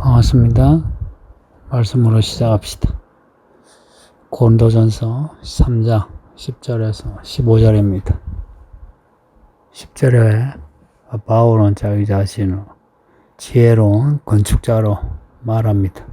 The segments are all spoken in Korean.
반갑습니다. 말씀으로 시작합시다. 고린도전서 3장 10절에서 15절입니다. 10절에 바울은 자기 자신을 지혜로운 건축자로 말합니다.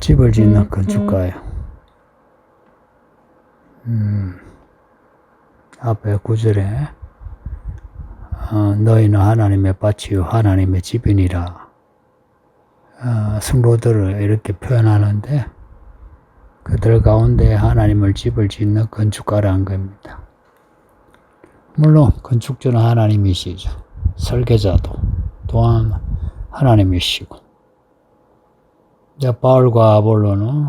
집을 짓는 건축가예요. 음, 앞에 9절에 어, 너희는 하나님의 밭이요 하나님의 집이니라. 어, 성도들을 이렇게 표현하는데 그들 가운데 하나님을 집을 짓는 건축가라는 겁니다. 물론 건축주는 하나님이시죠. 설계자도 또한 하나님이시고 이제 바울과 아볼로는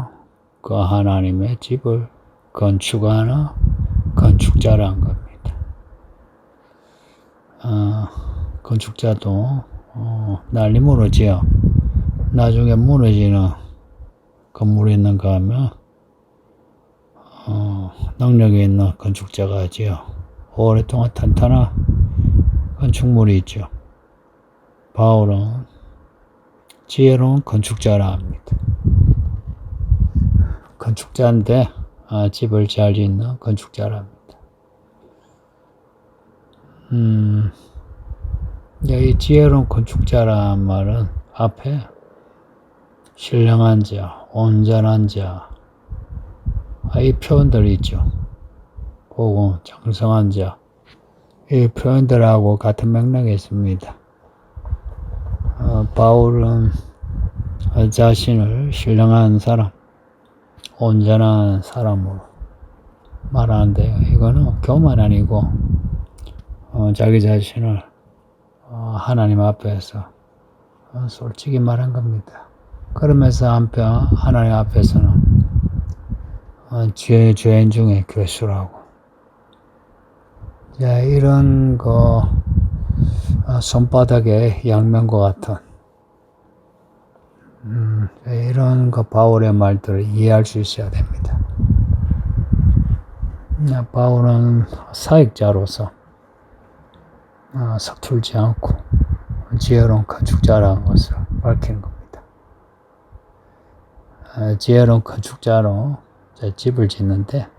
그 하나님의 집을 건축하는 건축자라는 겁니다. 어, 건축자도 어, 난리 무너지요. 나중에 무너지는 건물이 있는가 하면 어, 능력이 있는 건축자가 지요. 오랫동안 탄탄한 건축물이 있죠. 바울은 지혜로운 건축자라 합니다. 건축자인데 아, 집을 잘 짓는 건축자랍니다. 음, 이 지혜로운 건축자란 말은 앞에 신령한 자, 온전한 자, 아, 이 표현들이 있죠. 혹은 정성한 자, 이 표현들하고 같은 맥락이 있습니다. 어, 바울은 자신을 신령한 사람, 온전한 사람으로 말하는데요. 이거는 교만 아니고 어, 자기 자신을 어, 하나님 앞에서 어, 솔직히 말한 겁니다. 그러면서 한편 하나님 앞에서는 어, 죄, 죄인 중에 괴수라고. 자, 이런 거 어, 손바닥에 양면과 같은 음, 이런 거 바울의 말들을 이해할 수 있어야 됩니다. 바울은 사역자로서 어, 서툴지 않고 지혜로운 건축자라는 것을 밝힌. 어, 지혜로운 건축자로 집을 짓는데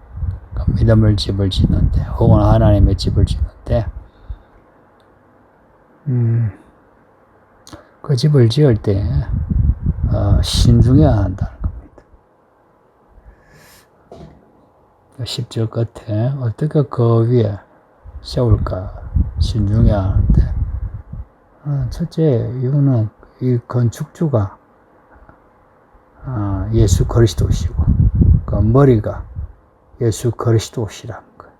그 믿음을 집을 짓는데 혹은 하나님의 집을 짓는데 음, 그 집을 지을 때 어, 신중해야 한다는 겁니다. 10절 끝에 어떻게 그 위에 세울까 신중해야 하는데 어, 첫째 이유는 이 건축주가 어, 예수 그리스도시고 그 머리가 예수 그리스도시라는 거예요.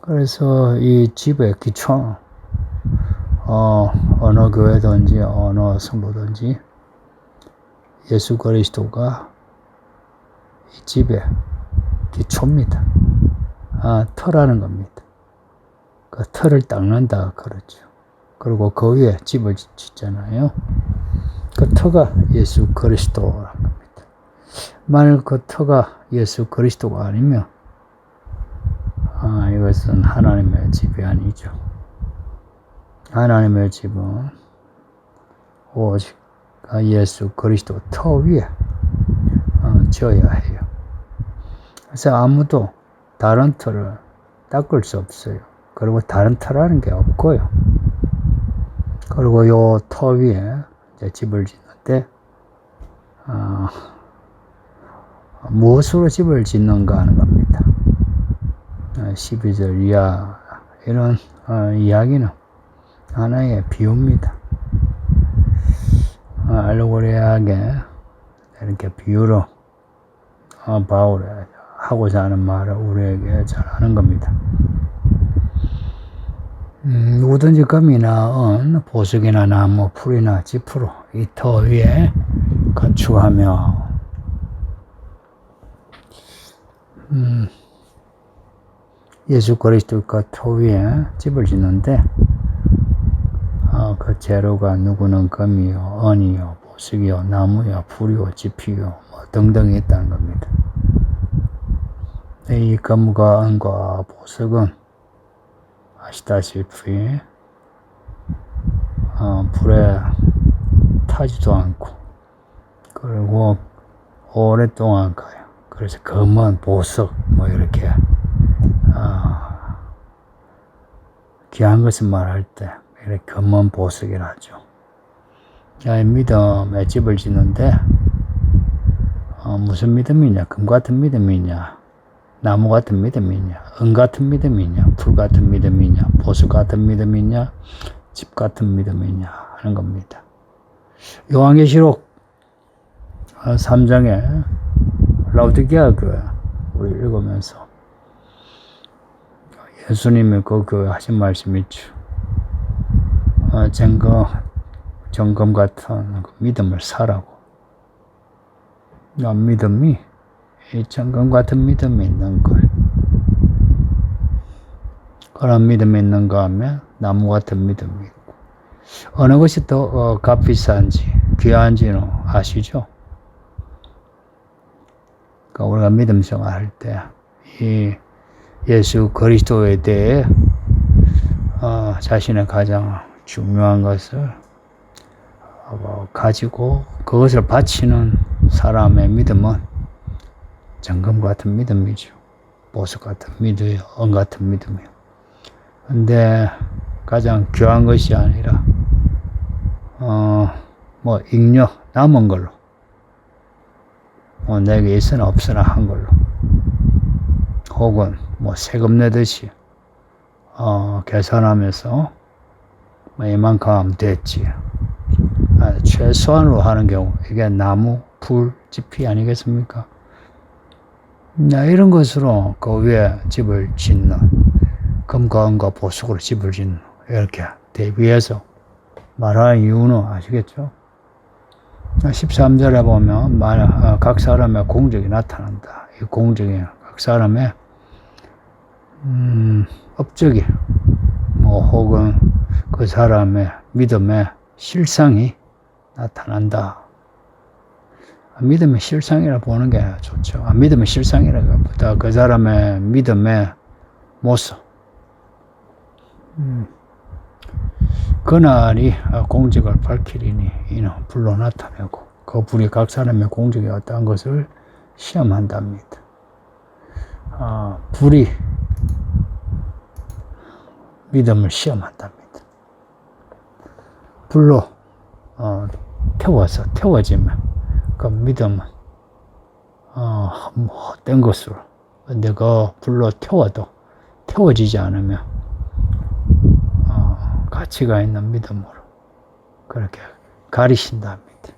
그래서 이 집의 기초 어, 어느 교회든지 어느 성도든지 예수 그리스도가 이 집의 기초입니다. 아, 터라는 겁니다. 그 틀을 닦는다 그러죠. 그리고 그 위에 집을 짓잖아요. 그 터가 예수 그리스도라는 겁니다. 만일 그 터가 예수 그리스도가 아니면 아, 이것은 하나님의 집이 아니죠. 하나님의 집은 오직 예수 그리스도 터 위에 어, 지어야 해요. 그래서 아무도 다른 터를 닦을 수 없어요. 그리고 다른 터라는 게 없고요. 그리고 요 터 위에 집을 짓는데 어, 무엇으로 집을 짓는가 하는 겁니다. 12절 어, 이하 이런 어, 이야기는 하나의 비유입니다. 어, 알고리하게 이렇게 비유로 어, 바울이 하고자 하는 말을 우리에게 잘하는 겁니다. 음, 누구든지 금이나 은, 보석이나 나무, 풀이나 지프로 이 터 위에 건축하며 음, 예수 그리스도 그터 위에 집을 짓는데 어, 그 재료가 누구는 금이요, 은이요, 보석이요, 나무요, 풀이요, 지피요 뭐 등등이 있다는 겁니다. 이 금과 은과 보석은 아시다시피 어, 불에 타지도 않고 그리고 오랫동안 가요. 그래서 검은 보석 뭐 이렇게 아, 귀한 것을 말할 때 이렇게 검은 보석이라 하죠. 야, 믿음의 집을 짓는데 어, 무슨 믿음이냐? 금 같은 믿음이냐? 나무 같은 믿음이냐? 은 같은 믿음이냐? 풀 같은 믿음이냐? 보석 같은 믿음이냐? 집 같은 믿음이냐? 하는 겁니다. 요한계시록 3장에 라우디게아 교회 우리 읽으면서 예수님이 그 교회 하신 말씀 있죠. 어, 점검, 같은 그 믿음을 사라고. 이 믿음이 이 점검 같은 믿음이 있는 걸. 그런 믿음이 있는가 하면 나무 같은 믿음이 있고. 어느 것이 더 어, 값비싼지 귀한지는 아시죠? 그러니까 우리가 믿음 생활할 때 이 예수 그리스도에 대해 어, 자신의 가장 중요한 것을 어, 가지고 그것을 바치는 사람의 믿음은 정금 같은 믿음이죠. 보석 같은 믿음이요. 은 같은 믿음이요. 근데 가장 귀한 것이 아니라 어, 뭐 잉여 남은 걸로 뭐 내게 있으나 없으나 한 걸로 혹은 뭐 세금 내듯이 어, 계산하면서 뭐 이만큼 하면 됐지 아, 최소한으로 하는 경우 이게 나무, 풀, 지피 아니겠습니까? 나 이런 것으로 그 위에 집을 짓는 금과 은과 보석으로 집을 짓는 이렇게 대비해서 말하는 이유는 아시겠죠? 13절에 보면 말, 어, 각 사람의 공적이 나타난다. 이 공적이 각 사람의 음, 업적이 뭐 혹은 그 사람의 믿음의 실상이 나타난다. 믿음의 실상이라 보는 게 좋죠. 아, 믿음의 실상이라기보다 그 사람의 믿음의 모습. 음. 그날이 공적을 밝히리니 이는 불로 나타내고 그 불이 각 사람의 공적이 어떠한 것을 시험한답니다. 아, 불이 믿음을 시험한답니다. 불로 어, 태워서 태워지면 그 믿음은 어, 헛된 것으로 그 불로 태워도 태워지지 않으면 어, 가치가 있는 믿음으로 그렇게 가리신답니다.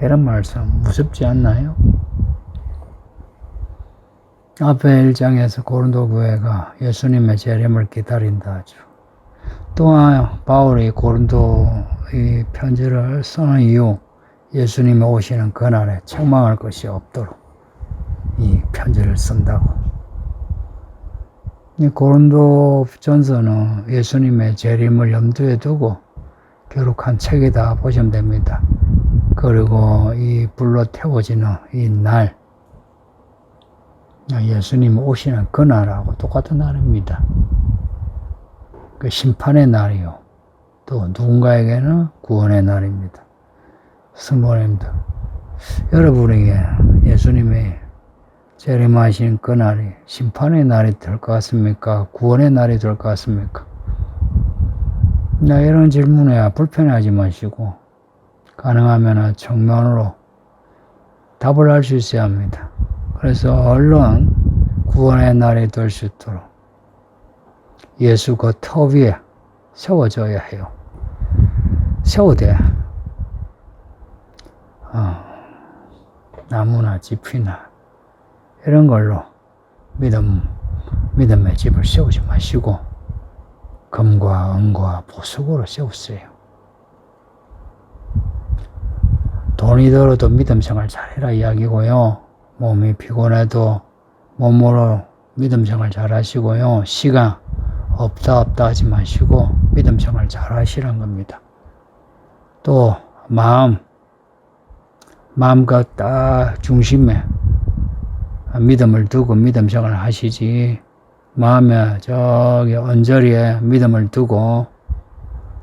이런 말씀 무섭지 않나요? 앞에 1장에서 고린도 교회가 예수님의 재림을 기다린다 하죠. 또한 바울이 고린도 이 편지를 쓰는 이유 예수님이 오시는 그날에 책망할 것이 없도록 이 편지를 쓴다고. 이 고린도 전서는 예수님의 재림을 염두에 두고 기록한 책이다 보시면 됩니다. 그리고 이 불로 태워지는 이 날, 예수님 오시는 그날하고 똑같은 날입니다. 그 심판의 날이요. 또 누군가에게는 구원의 날입니다. 성모님들, 여러분에게 예수님의 재림하신 그날이 심판의 날이 될 것 같습니까? 구원의 날이 될 것 같습니까? 나 이런 질문에 불편해하지 마시고 가능하면 정면으로 답을 할 수 있어야 합니다. 그래서 얼른 구원의 날이 될 수 있도록 예수 그 터 위에 세워져야 해요. 세워대. 어, 나무나 지피나 이런 걸로 믿음, 믿음의 집을 세우지 마시고 금과 은과 보석으로 세우세요. 돈이 들어도 믿음 생활 잘해라 이야기고요. 몸이 피곤해도 몸으로 믿음 생활 잘 하시고요. 시간 없다 없다 하지 마시고 믿음 생활 잘 하시란 겁니다. 또 마음 마음과 딱 중심에 믿음을 두고 믿음 생활을 하시지 마음에 저기 언저리에 믿음을 두고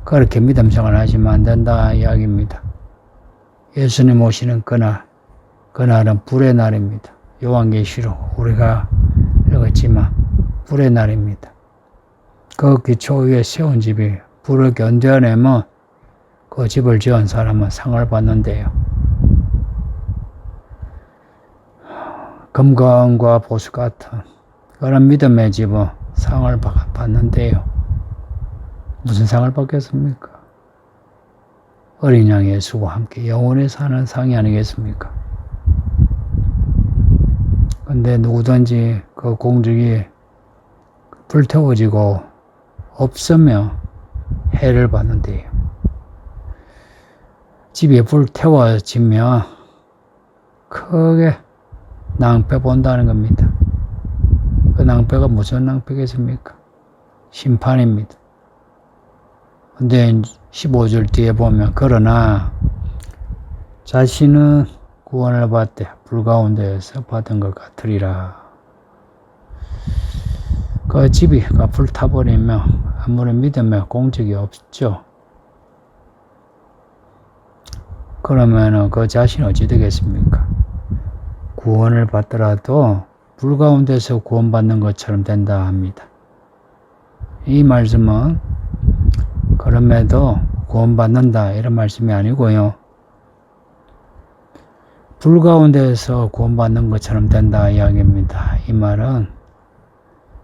그렇게 믿음 생활 하시면 안 된다 이야기입니다. 예수님 오시는 그날, 그날은 불의 날입니다. 요한계시록 우리가 읽었지만 불의 날입니다. 그 기초 위에 세운 집이 불을 견뎌내면 그 집을 지은 사람은 상을 받는데요. 금강과 보수 같은 그런 믿음의 집은 상을 받- 받는데요. 무슨 상을 받겠습니까? 어린 양 예수와 함께 영원히 사는 상이 아니겠습니까? 근데 누구든지 그 공적이 불태워지고 없으면 해를 받는데요. 집이 불태워지면 크게 낭패 본다는 겁니다. 그 낭패가 무슨 낭패겠습니까? 심판입니다. 근데 15절 뒤에 보면 그러나 자신은 구원을 받되 불 가운데에서 받은 것 같으리라. 그 집이 그 불타버리면 아무런 믿음에 공적이 없죠. 그러면은 그 자신 어찌 되겠습니까? 구원을 받더라도 불 가운데서 구원받는 것처럼 된다 합니다. 이 말씀은 그럼에도 구원받는다 이런 말씀이 아니고요. 불 가운데서 구원받는 것처럼 된다 이야기입니다. 이 말은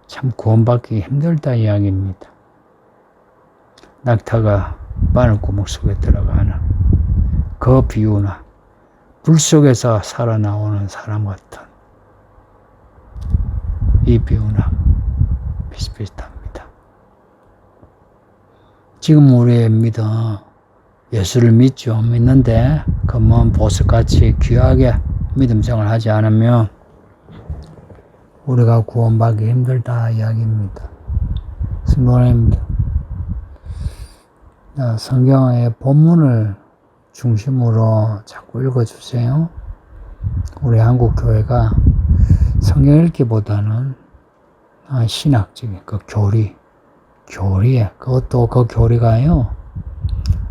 참 구원받기 힘들다 이야기입니다. 낙타가 바늘 구멍 속에 들어가는 그 비유나 불 속에서 살아나오는 사람 같은 이 비유나 비슷비슷합니다. 지금 우리의 믿음, 예수를 믿죠. 믿는데 그먼 보석같이 귀하게 믿음 생활 하지 않으면 우리가 구원받기 힘들다 이야기입니다. 승론입니다. 성경의 본문을 중심으로 자꾸 읽어주세요. 우리 한국 교회가 성경 읽기보다는 아, 신학적인 그 교리, 교리에 그것도 그 교리가요.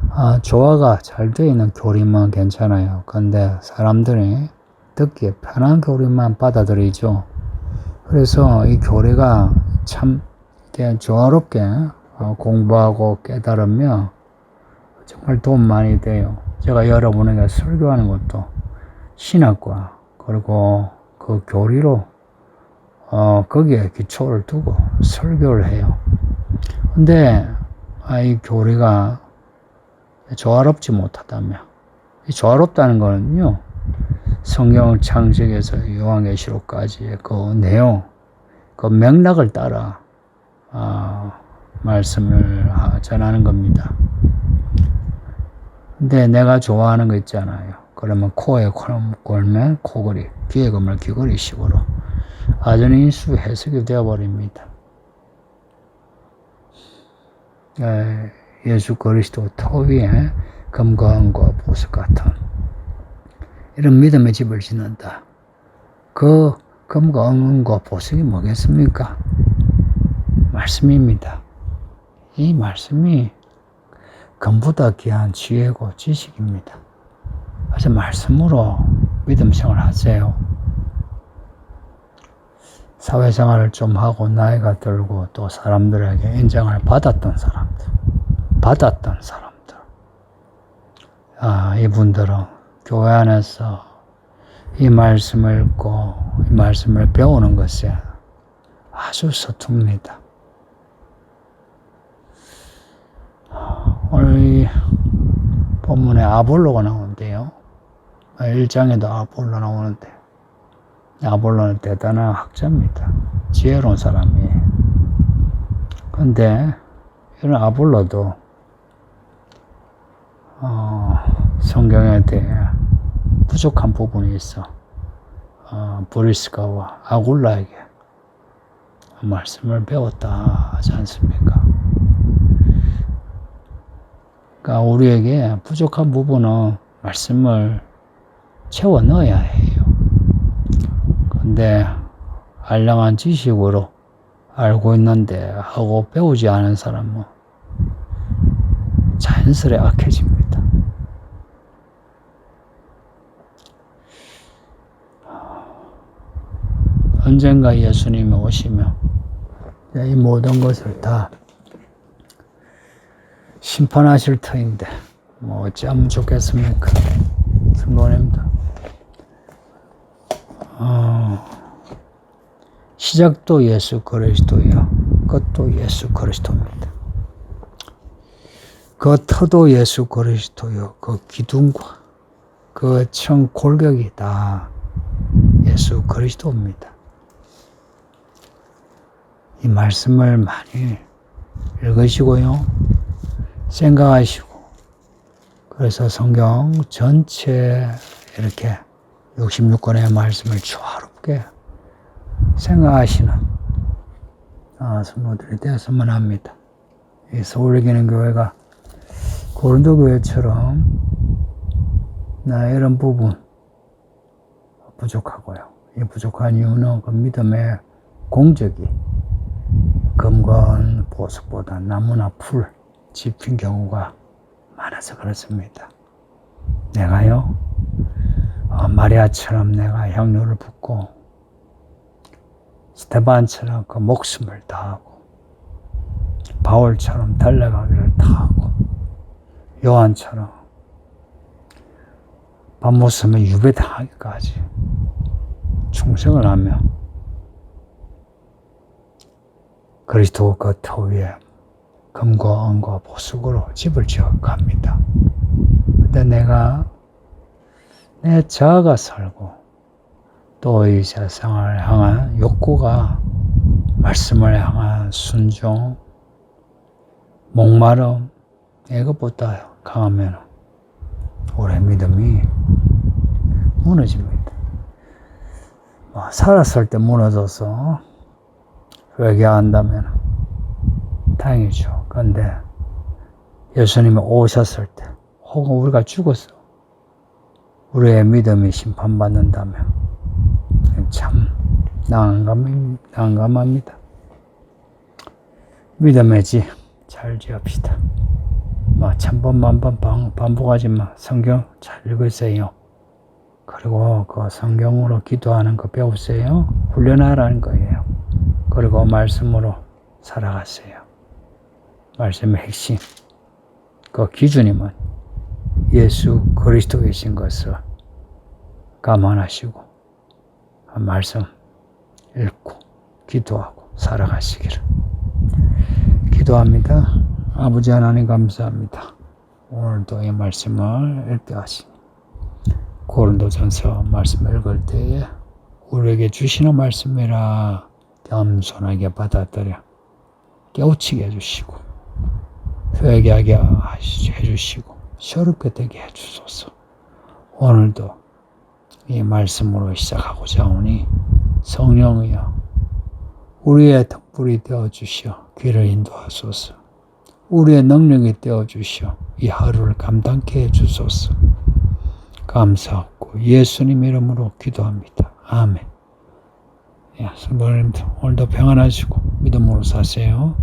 아, 조화가 잘 되어 있는 교리만 괜찮아요. 근데 사람들이 듣기에 편한 교리만 받아들이죠. 그래서 이 교리가 참 조화롭게 어, 공부하고 깨달으면 정말 도움 많이 돼요. 제가 여러분에게 설교하는 것도 신학과 그리고 그 교리로 어, 거기에 기초를 두고 설교를 해요. 근데 아, 이 교리가 조화롭지 못하다면 이 조화롭다는 거는요 성경 창세기에서 요한계시록까지의 그 내용 그 맥락을 따라 아, 말씀을 하- 전하는 겁니다. 근데 내가 좋아하는 거 있잖아요. 그러면 코에 콜- 골면 코걸이, 귀에 걸면 귀걸이 식으로 아전인 수 해석이 되어버립니다. 에, 예수 그리스도 터 위에 금과 보석 같은 이런 믿음의 집을 짓는다. 그 금과 은과 보석이 뭐겠습니까? 말씀입니다. 이 말씀이 금보다 귀한 지혜고 지식입니다. 그래서 말씀으로 믿음 생활 하세요. 사회생활을 좀 하고 나이가 들고 또 사람들에게 인정을 받았던 사람들, 받았던 사람들. 아, 이분들은 교회 안에서 이 말씀을 읽고 이 말씀을 배우는 것에 아주 서툽니다. 오늘 이 본문에 아볼로가 나오는데요. 1장에도 아볼로 나오는데 아볼로는 대단한 학자입니다. 지혜로운 사람이에요. 근데 이런 아볼로도 어, 성경에 대해 부족한 부분이 있어. 어, 브리스가와 아굴라에게 말씀을 배웠다 하지 않습니까? 그러니까 우리에게 부족한 부분은 말씀을 채워 넣어야 해요. 근데 알량한 지식으로 알고 있는데 하고 배우지 않은 사람은 자연스레 악해집니다. 언젠가 예수님이 오시면 이 모든 것을 다 심판하실 터인데 뭐 어찌하면 좋겠습니까? 성도님들. 어, 시작도 예수 그리스도요. 끝도 예수 그리스도입니다. 그 터도 예수 그리스도요. 그 기둥과 그 청 골격이 다 예수 그리스도입니다. 이 말씀을 많이 읽으시고요. 생각하시고 그래서 성경 전체 이렇게 66권의 말씀을 조화롭게 생각하시는 아, 성도들이 되었으면 합니다. 이 서울기는 교회가 고린도 교회처럼 나 이런 부분 부족하고요. 이 부족한 이유는 그 믿음의 공적이 금건 보석보다 나무나 풀 집힌 경우가 많아서 그렇습니다. 내가요, 어, 마리아처럼 내가 향료를 붓고, 스테반처럼 그 목숨을 다하고, 바울처럼 달려가기를 다하고, 요한처럼 밤모섬에 유배당하기까지 충성을 하며, 그리스도 그터 위에 금과 은과 보석으로 집을 지어 갑니다. 근데 내가 내 자아가 살고 또 이 세상을 향한 욕구가 말씀을 향한 순종, 목마름 이것보다 강하면 우리 믿음이 무너집니다. 뭐 살았을 때 무너져서 회개한다면 다행이죠. 그런데 예수님이 오셨을 때, 혹은 우리가 죽었어. 우리의 믿음이 심판받는다면 참 난감, 난감합니다. 믿음의 지잘 지합시다. 뭐 천번 만번 반복하지 마. 성경 잘 읽으세요. 그리고 그 성경으로 기도하는 거 배우세요. 훈련하라는 거예요. 그리고 말씀으로 살아가세요. 말씀의 핵심, 그 기준임은 예수 그리스도이신 것을 감안하시고 말씀 읽고 기도하고 살아가시기를 기도합니다. 아버지 하나님 감사합니다. 오늘도 이 말씀을 읽게 하시니 고린도전서 말씀 읽을 때에 우리에게 주시는 말씀이라 겸손하게 받아들여 깨우치게 해주시고 회개하게 해주시고 새롭게 되게 해주소서. 오늘도 이 말씀으로 시작하고자 하오니 성령이여 우리의 덕불이 되어 주시어 귀를 인도하소서. 우리의 능력이 되어 주시어 이 하루를 감당케 해 주소서. 감사하고 예수님 이름으로 기도합니다. 아멘. 예, 성도님들 오늘도 평안하시고 믿음으로 사세요.